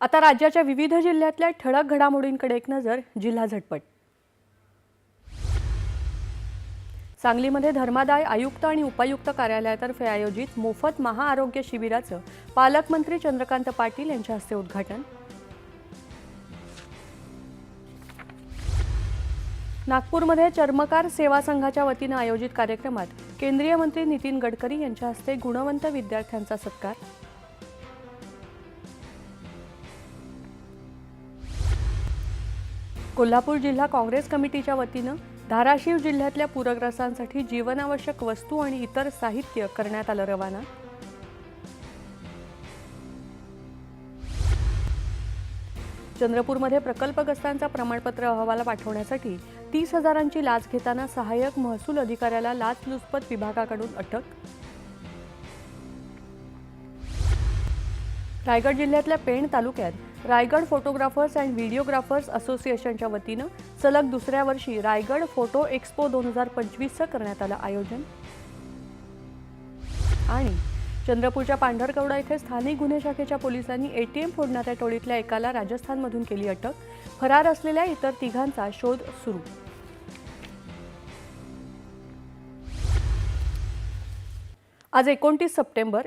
आता राज्याच्या विविध जिल्ह्यातल्या ठळक घडामोडींकडे एक नजर जिल्हा झटपट. सांगलीमध्ये धर्मादाय आयुक्त आणि उपायुक्त कार्यालयातर्फे आयोजित मोफत महाआरोग्य शिबिराचं पालकमंत्री चंद्रकांत पाटील यांच्या हस्ते उद्घाटन. नागपूरमध्ये चर्मकार सेवा संघाच्या वतीनं आयोजित कार्यक्रमात केंद्रीय मंत्री नितीन गडकरी यांच्या हस्ते गुणवंत विद्यार्थ्यांचा सत्कार. कोल्हापूर जिल्हा काँग्रेस कमिटीच्या वतीनं धाराशिव जिल्ह्यातल्या पूरग्रस्तांसाठी जीवनावश्यक वस्तू आणि इतर साहित्य करण्यात आलं रवाना. चंद्रपूरमध्ये प्रकल्पग्रस्तांचा प्रमाणपत्र अहवाल पाठवण्यासाठी तीस हजारांची लाच घेताना सहाय्यक महसूल अधिकाऱ्याला लाचलुचपत विभागाकडून अटक. रायगड जिल्ह्यातल्या पेण तालुक्यात रायगड फोटोग्राफर्स अँड व्हिडिओग्राफर्स असोसिएशनच्या वतीनं सलग दुसऱ्या वर्षी रायगड फोटो एक्स्पो दोन हजार पंचवीसचं करण्यात आलं आयोजन. आणि चंद्रपूरच्या पांढरकवडा इथे स्थानिक गुन्हे शाखेच्या पोलिसांनी एटीएम फोडणाऱ्या टोळीतल्या एकाला राजस्थानमधून केली अटक. फरार असलेल्या इतर तिघांचा शोध सुरू. आज एकोणतीस सप्टेंबर